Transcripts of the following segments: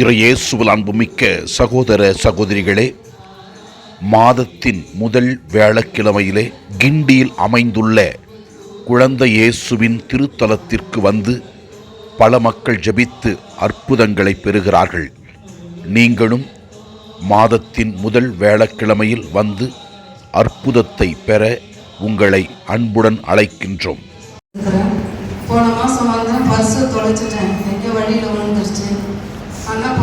இறையேசுவில் அன்புமிக்க சகோதர சகோதரிகளே மாதத்தின் முதல் வேளக்கிழமையிலே கிண்டியில் அமைந்துள்ள குழந்தை இயேசுவின் திருத்தலத்திற்கு வந்து பல மக்கள் ஜெபித்து அற்புதங்களை பெறுகிறார்கள். நீங்களும் மாதத்தின் முதல் வேளக்கிழமையில் வந்து அற்புதத்தை பெற உங்களை அன்புடன் அழைக்கின்றோம். போன மாதம் வந்து பர்ஸு தொலைச்சிட்டேன். எங்கே வழியில் விழுந்துருச்சு. ஆனால்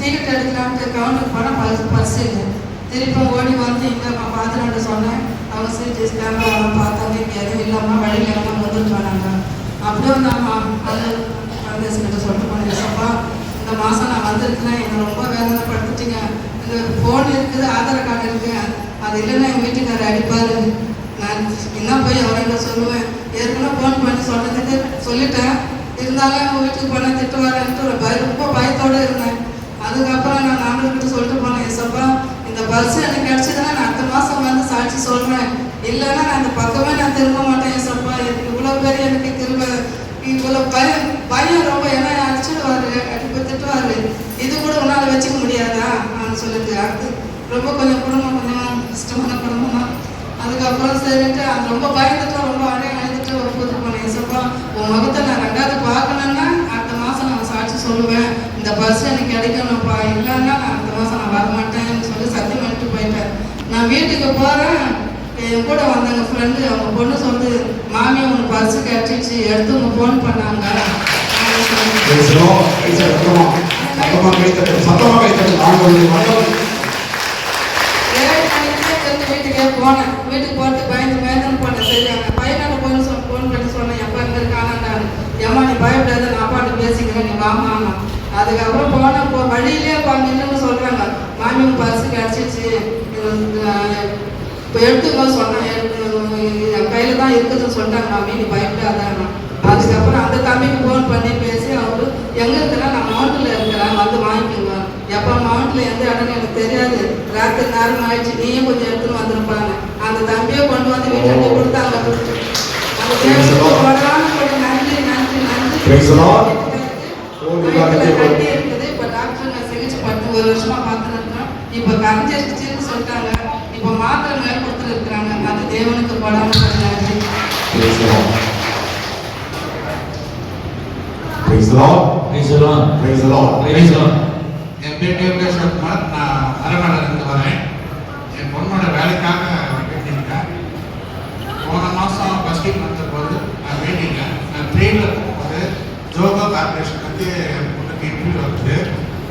டிக்கெட் எடுக்கலான்ட்டு கவுண்டருக்கு போனால் பர்ஸ் பர்ஸ் இல்லை. திருப்பி ஓடி வந்து இங்கே பார்த்துட்டு சொன்னேன். அவங்க சிடி இருக்காங்க அவன் பார்த்தாங்க. இங்கே எதுவும் இல்லாமல் வழியில் இல்லாமல் வந்துட்டு போனாங்க அப்படியே நான் அந்த காங்கிரஸ் கிட்ட சொல்லிட்டு போனேன் சப்பா இந்த மாதம் நான் வந்திருக்கிறேன். என்னை ரொம்ப வேதனைப்படுத்திட்டீங்க. இந்த ஃபோன் இருக்குது ஆதார் கார்டு இருக்குது அது இல்லைன்னா எங்கள் வீட்டுக்காரர் அடிப்பார். நான் என்ன போய் அவர்கிட்ட சொல்லுவேன். ஏற்கனவே ஃபோன் பண்ணி சொன்னதுக்கு சொல்லிட்டேன். இருந்தாலும் அவங்க வீட்டுக்கு போனால் திட்டுவாரன்ட்டு ஒரு பய ரொம்ப பயத்தோடு இருந்தேன். அதுக்கப்புறம் நான் நாடுகிட்ட சொல்லிட்டு போனேன் ஏசப்பா இந்த பஸ் எனக்கு கிடச்சிதுன்னா நான் அடுத்த மாதம் வந்து சாட்சி சொல்கிறேன் இல்லைன்னா நான் அந்த பக்கமே நான் திரும்ப மாட்டேன் ஏசப்பா. எனக்கு இவ்வளோ பேர் எனக்கு திரும்ப இவ்வளோ பயம் பயம் ரொம்ப. ஏன்னா அடிச்சிடுவாரு அடிப்பு திட்டுவார். இது கூட உன்னால் வச்சுக்க முடியாதா? நான் சொல்லுது அடுத்து ரொம்ப கொஞ்சம் குடும்பம் கொஞ்சம் கஷ்டமான குடும்பம் தான். அதுக்கப்புறம் சரின்ட்டு அது ரொம்ப பயந்துட்டோம் ரொம்ப அடைய ஏசப்பா உன் முகத்தை நான் ரெண்டாவது பார்க்கணுன்னா அடுத்த மாதம் நான் சாட்சி சொல்லுவேன். இந்த பஸ் எனக்கு கிடைக்கணும்ப்பா. இல்லைன்னா நான் அடுத்த மாதம் நான் வரமாட்டேன்னு சொல்லி சத்தியம் பண்ணிட்டு போயிட்டேன். நான் வீட்டுக்கு போகிறேன் என் கூட வந்தாங்க ஃப்ரெண்டு அவங்க பொண்ணு சொல்லுது மாமி உனக்கு பர்ஸு கிடச்சிச்சு எடுத்து உங்க ஃபோன் பண்ணாங்க. அப்படின்னு சொல்லி. பேசுகிறோம் பேச சத்தமா. சத்தமா கைத்தட்டு சத்தமா கைத்தட்டு ஆண்டவருடைய மகன் ஏழு மணிக்கே இருந்து வீட்டுக்கே போனேன். வீட்டுக்கு போகிறது பயந்து பயந்துன்னு போனேன் சரி அங்கே பையனோட ஃபோன் சொல் ஃபோன் பண்ணி சொன்னேன் எப்போ இங்கே இருக்கானான்னு ஏம்மா நீ பயப்படாத பேசிக்கிறேன் நீ வாமாமா அதுக்கப்புறம் போனேன் போ வழியிலே நின்றுன்னு சொல்கிறாங்க மாமி பர்ஸு கிடச்சிச்சு இப்போ எடுத்துக்கோ சொன்னேன் என் கையில் தான் இருக்குதுன்னு சொல்லிட்டாங்க மாமி. நீ பயப்படாதான்னா அதுக்கப்புறம் அந்த தம்பிக்கு ஃபோன் பண்ணி பேசி அவரு எங்கே இருக்கிறா? நான் மவுண்டில் இருக்கிறேன். வந்து வாங்கிக்கோங்க. எப்போ மவுண்டில் எந்த இடம்னு எனக்கு தெரியாது. ராத்திரி நேரம் ஆயிடுச்சு. நீயும் கொஞ்சம் எடுத்துன்னு வந்திருப்பாங்க. அந்த தம்பியை கொண்டு வந்து வீட்டுக்கு கொடுத்தாங்க. அந்த நன்றி நன்றி நன்றி. கட்டி இருக்குது இப்போ டாக்டர் நான் சிகிச்சை பத்து ஒரு வருஷமா பார்த்துட்டு இருக்கோம் இப்போ கரைஞ்சிருச்சுன்னு சொல்லிட்டாங்க. இப்போ மாத்திரை மேல் கொடுத்துட்டு இருக்கிறாங்க அது தேவனுக்கு கொடு நன்றி. என் பேர் தேவகேஷ் குமார். நான் அரவணையிலிருந்து வரேன். என் பொண்ணோட வேலைக்காக வேண்டியிருக்கேன். போன மாதம் பஸ் டிக்கெட் வந்தபோது நான் வேண்டியிருக்கேன். நான் ட்ரெயினில் போகும்போது ஜோகோ கார்பரேஷன் வந்து என் பொண்ணுக்கு இன்டர்வியூ வந்து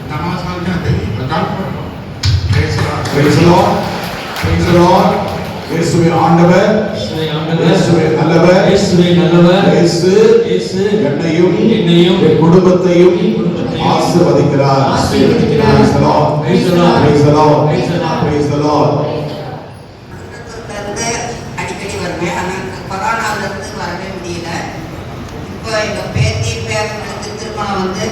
இந்த மாதம் வந்து நான் தெரியும் இப்போ கால் பண்ணுறோம் பேசுகிறோம் பேசுகிறோம் இயேசுவே ஆண்டவர். இயேசுவே ஆண்டவர். இயேசுவே நல்லவர். இயேசுவே நல்லவர். இயேசு இயேசு என்னையும் என்னையும் என் குடும்பத்தையும் ஆசீர்வதிக்கிறார். அடிக்கடி வருவேன் ஆனால் கொரோனாவிலேருந்து வரவே முடியல. இப்போ எங்கள் பேத்தி பேரனுக்கு திருமணம் வந்து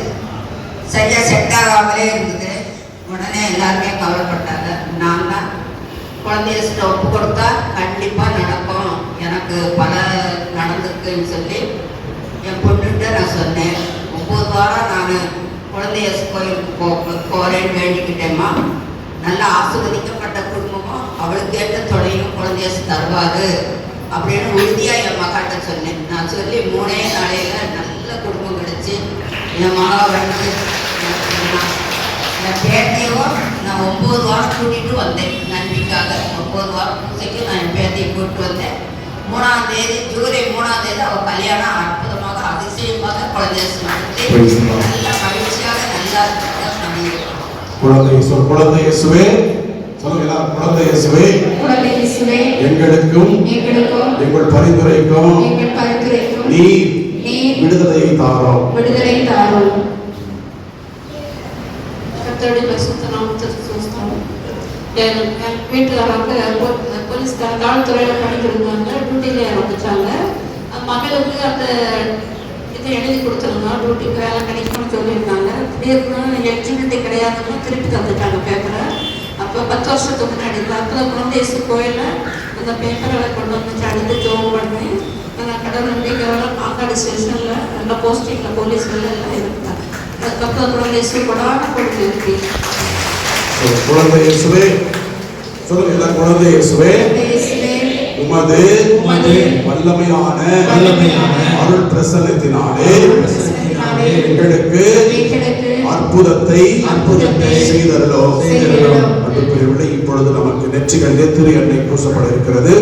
சரியாக செட் ஆகாமலே இருந்தது. உடனே எல்லாருமே கவலைப்பட்டாங்க. நான் தான். குழந்தைய ஒப்பு கொடுத்தா கண்டிப்பாக நடக்கும். எனக்கு பல நடந்திருக்குன்னு சொல்லி என் பொண்ணுகிட்ட நான் சொன்னேன். ஒவ்வொரு வாரம் நான் குழந்தைய கோயிலுக்கு போ போகிறேன்னு வேண்டிக்கிட்டேம்மா. நல்லா ஆசிர்வதிக்கப்பட்ட குடும்பமும் அவளுக்கு ஏற்ற துணையும் குழந்தைய தருவாரு அப்படின்னு உறுதியாக என் மகாட்ட சொன்னேன். நான் சொல்லி மூணே நாளையில் நல்ல குடும்பம் கிடச்சி என் மகா வந்து என் பேத்தியும் நான் ஒம்பது வாரம் கூட்டிட்டு வந்தேன் நன்றிக்காக ஒம்பது வாரம் பூசைக்கு நான் என் பேத்தியை கூட்டிட்டு வந்தேன் மூணாம் தேதி ஜூலை மூணாம் தேதி அவள் கல்யாணம் அற்புதமாக அதிசயமாக குழந்தைய Lord. நல்ல மகிழ்ச்சியாக நல்லா குழந்தை குழந்தை இயேசுவே சொல்லுங்க குழந்தை இயேசுவே குழந்தை இயேசுவே எங்களுக்கும் எங்களுக்கும் எங்கள் பரிந்துரைக்கும் எங்கள் பரிந்துரைக்கும் நீ நீர் விடுதலையை தாரோம் விடுதலை தாரும் கத்தருடைய பரிசுத்த நாமத்திற்கு ஸ்தோத்திரம். என் வீட்டுக்காரங்க போ- போலீஸ்கார காவல்துறையில் பணிபுரிந்தாங்க டியூட்டியில இறந்துட்டாங்க. மகளுக்கு அந்த இதை எழுதி கொடுத்துருந்தோம் டியூட்டிக்கு வேலை கிடைக்கும்னு சொல்லியிருந்தாங்க. திடீர்னு எலிஜிபிலிட்டி கிடையாதுன்னு திருப்பி தந்துட்டாங்க பேப்பரை அப்போ பத்து வருஷத்துக்கு முன்னாடி அப்போ குழந்தைசு கோயிலில் அந்த பேப்பரை கொண்டு வந்து அடுத்து ஜோம் பண்ணி நான் கடவுள் நம்பிக்கையோட மாங்காடு ஸ்டேஷனில் நல்ல போஸ்டிங்கில் போலீஸ் எல்லாம் இருந்தாங்க அதுக்கப்புறம் அப்புறம் இயேசு கொடான கொடுத்து இருக்கு So, குழந்தை இயேசுவே சொல்லுங்க எல்லாம் குழந்தை இயேசுவே உமது உமது வல்லமையான வல்லமையான அருள் பிரசன்னத்தினாலே எங்களுக்கு அற்புதத்தை அற்புதத்தை செய்தரலோ. அன்புக்குரியவர்களே இப்பொழுது நமக்கு நெற்றிகளிலே திரு எண்ணெய் பூசப்பட இருக்கிறது.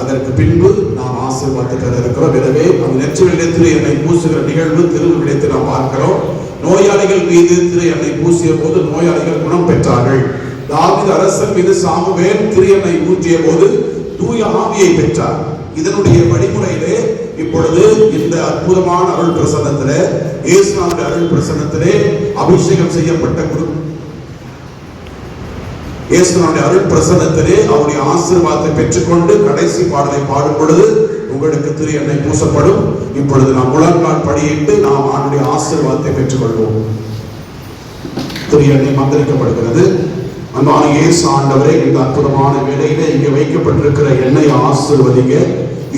அதற்கு பின்பு நாம் ஆசீர்வாதத்தை பெற இருக்கிறோம். எனவே அந்த நெற்றிகளிலே திரு எண்ணெய் பூசுகிற நிகழ்வு திருவிழித்து நாம் பார்க்கிறோம். நோயாளிகள் மீது திரு பூசிய போது நோயாளிகள் குணம் பெற்றார்கள். தாவித அரசன் மீது சாமுவேல் திரு எண்ணெய் ஊற்றிய போது தூய ஆவியை பெற்றார். இதனுடைய வழிமுறையிலே இப்பொழுது இந்த அற்புதமான அருள் பிரசன்னத்திலே இயேசுநாதருடைய அருள் பிரசன்னத்திலே அபிஷேகம் செய்யப்பட்ட குரு இயேசுனுடைய அருள் பிரசன்னத்திலே அவருடைய ஆசீர்வாதத்தை பெற்றுக்கொண்டு கடைசி பாடலை பாடும் பொழுது உங்களுக்கு திரு எண்ணெய் பூசப்படும். இப்பொழுது நாம் முழங்கால் படியிட்டு நாம் அவனுடைய ஆசீர்வாதத்தை பெற்றுக்கொள்வோம். திரு எண்ணெய் மந்திரிக்கப்படுகிறது. அன்பான இயேசு ஆண்டவரே இந்த அற்புதமான வேலையில இங்கே வைக்கப்பட்டிருக்கிற எண்ணெய் ஆசிர்வதிங்க.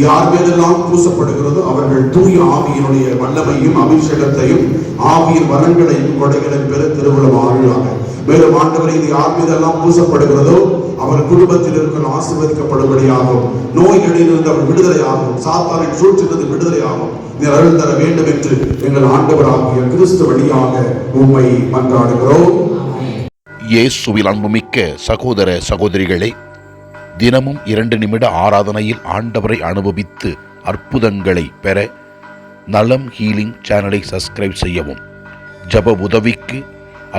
யார் மீதெல்லாம் பூசப்படுகிறதோ அவர்கள் தூய ஆவியினுடைய வல்லமையும் அபிஷேகத்தையும் ஆவியின் வரங்களையும் கொடைகளை பெற திருவிழம் ஆளுவாங்க மேலும் ஆண்டவரை இது யார் மீதெல்லாம் பூசப்படுகிறதோ அவர் குடும்பத்தில் இருக்கிற ஆசீர்வதிக்கப்படும்படியாகும் நோய்களிலிருந்து அவர் விடுதலையாகும். சாத்தானின் சூழ்ச்சிலிருந்து விடுதலையாகும். நீர் அருள் தர வேண்டும் என்று எங்கள் ஆண்டவராகிய கிறிஸ்து வழியாக உண்மை மன்றாடுகிறோம். இயேசுவில் அன்புமிக்க சகோதர சகோதரிகளே தினமும் இரண்டு நிமிட ஆராதனையில் ஆண்டவரை அனுபவித்து அற்புதங்களை பெற நலம் ஹீலிங் சேனலை சப்ஸ்கிரைப் செய்யவும். ஜப உதவிக்கு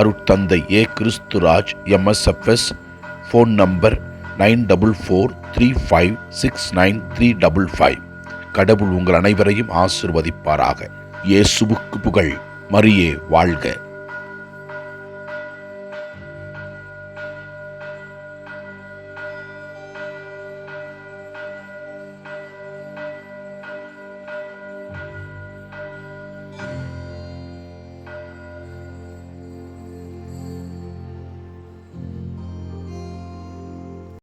அருட்தந்தை A Christuraj MSFS phone number nine double four three five six nine three double five கடவுள் உங்கள் அனைவரையும் ஆசிர்வதிப்பாராக. இயேசுவுக்கு புகழ். மரியே வாழ்க.